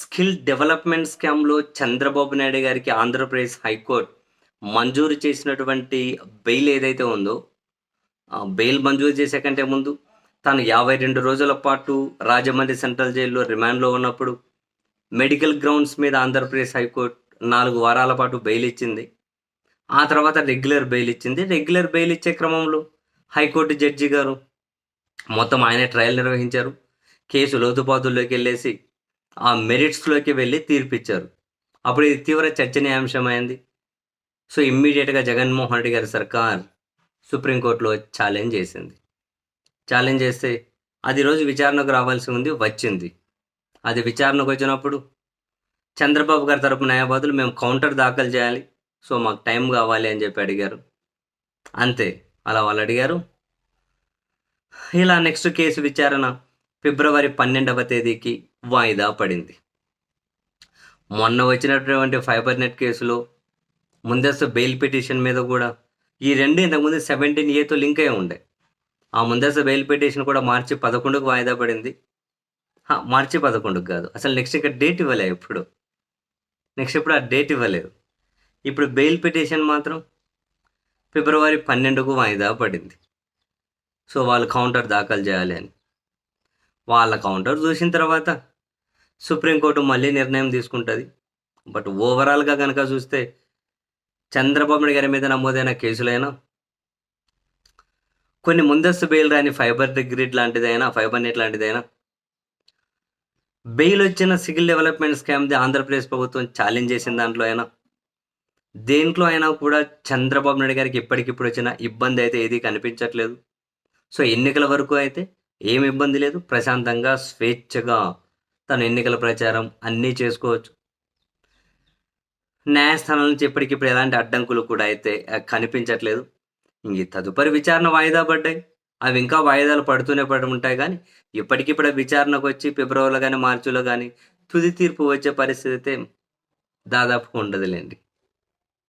Skill development స్కామ్లో చంద్రబాబు నాయుడు గారికి Andhra Pradesh high court మంజూరు చేసినటువంటి బెయిల్ ఏదైతే ఉందో ఆ బెయిల్ మంజూరు చేసే కంటే ముందు తాను యాభై రెండు రోజుల పాటు రాజమండ్రి సెంట్రల్ జైల్లో రిమాండ్లో ఉన్నప్పుడు మెడికల్ గ్రౌండ్స్ మీద ఆంధ్రప్రదేశ్ హైకోర్టు నాలుగు వారాల పాటు బెయిల్ ఇచ్చింది. ఆ తర్వాత రెగ్యులర్ బెయిల్ ఇచ్చింది. రెగ్యులర్ బెయిల్ ఇచ్చే క్రమంలో హైకోర్టు జడ్జి గారు మొత్తం ఆయన ట్రయల్ నిర్వహించారు. కేసు లోతుపాతుల్లోకి వెళ్ళేసి ఆ మెరిట్స్లోకి వెళ్ళి తీర్పిచ్చారు. అప్పుడు ఇది తీవ్ర చర్చనీయాంశమైంది. సో ఇమ్మీడియట్గా జగన్మోహన్ రెడ్డి గారి సర్కార్ సుప్రీంకోర్టులో ఛాలెంజ్ చేసింది. ఛాలెంజ్ చేస్తే అది రోజు విచారణకు రావాల్సి ఉంది వచ్చింది. అది విచారణకు వచ్చినప్పుడు చంద్రబాబు గారి తరపు న్యాయవాదులు మేము కౌంటర్ దాఖలు చేయాలి సో మాకు టైం కావాలి అని చెప్పి అడిగారు. అంతే అలా వాళ్ళు అడిగారు. ఇలా నెక్స్ట్ కేసు విచారణ ఫిబ్రవరి పన్నెండవ తేదీకి వాయిదా పడింది. మొన్న వచ్చినటువంటి ఫైబర్ నెట్ కేసులో ముందస్తు బెయిల్ పిటిషన్ మీద కూడా ఈ రెండు ఇంతకుముందు సెవెంటీన్ ఏతో లింక్ అయి ఉండే. ఆ ముందస్తు బెయిల్ పిటిషన్ కూడా మార్చి పదకొండుకు వాయిదా పడింది. మార్చి పదకొండుకు కాదు. అసలు నెక్స్ట్ ఇక్కడ డేట్ ఇవ్వలే ఇప్పుడు నెక్స్ట్ ఇప్పుడు ఆ డేట్ ఇవ్వలేదు. ఇప్పుడు బెయిల్ పిటిషన్ మాత్రం ఫిబ్రవరి పన్నెండుకు వాయిదా పడింది. సో వాళ్ళు కౌంటర్ దాఖలు చేయాలి అని. వాళ్ళ కౌంటర్ చూసిన తర్వాత సుప్రీంకోర్టు మళ్ళీ నిర్ణయం తీసుకుంటుంది. బట్ ఓవరాల్గా కనుక చూస్తే చంద్రబాబు నాయుడు గారి మీద నమోదైన కేసులైనా కొన్ని ముందస్తు బెయిల్ రాని ఫైబర్ గ్రిడ్ లాంటిదైనా ఫైబర్ నెట్ లాంటిదైనా బెయిల్ వచ్చిన సిగిల్ డెవలప్మెంట్ స్కామ్ది ఆంధ్రప్రదేశ్ ప్రభుత్వం ఛాలెంజ్ చేసిన దాంట్లో అయినా దేంట్లో అయినా కూడా చంద్రబాబు నాయుడు గారికి ఇప్పటికిప్పుడు వచ్చిన ఇబ్బంది అయితే ఏది కనిపించట్లేదు. సో ఎన్నికల వరకు అయితే ఏమి ఇబ్బంది లేదు. ప్రశాంతంగా స్వేచ్ఛగా తన ఎన్నికల ప్రచారం అన్నీ చేసుకోవచ్చు. న్యాయస్థానం నుంచి ఇప్పటికిప్పుడు ఎలాంటి అడ్డంకులు కూడా అయితే కనిపించట్లేదు. ఇంక తదుపరి విచారణ వాయిదా పడ్డాయి. అవి ఇంకా వాయిదాలు పడుతూనే పడి ఉంటాయి కానీ ఇప్పటికిప్పుడు విచారణకు వచ్చి ఫిబ్రవరిలో కానీ మార్చిలో కానీ తుది తీర్పు వచ్చే పరిస్థితి అయితే దాదాపు ఉండదులేండి.